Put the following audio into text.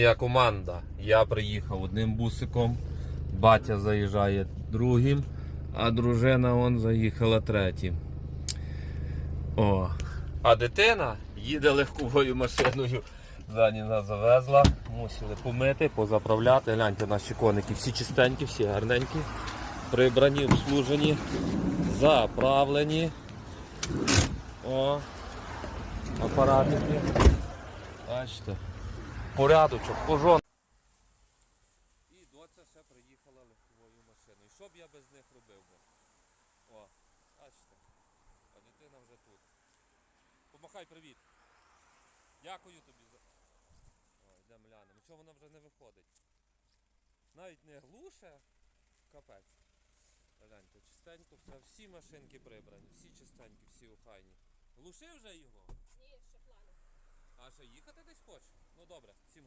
Я команда. Я приїхав одним бусиком, батя заїжджає другим, а дружина вон заїхала третім. О. А дитина їде легковою машиною. Нас завезла. Мусили помити, позаправляти. Гляньте, наші коники всі чистенькі, всі гарненькі. Прибрані, обслужені, заправлені. О, апаратики. Бачите. Порядочок, пожон. І доця ще приїхала легковою машиною. Що б я без них робив би? О, бачите. А дитина вже тут. Помахай привіт. Дякую тобі за. О, йдемо глянемо. Чого вона вже не виходить? Навіть не глуше. Капець. Гляньте, чистенько все. Всі машинки прибрані, всі чистенькі, всі охайні. Глушив вже його? Ні, ще плани. А ще їхати десь хоче? Добре, всім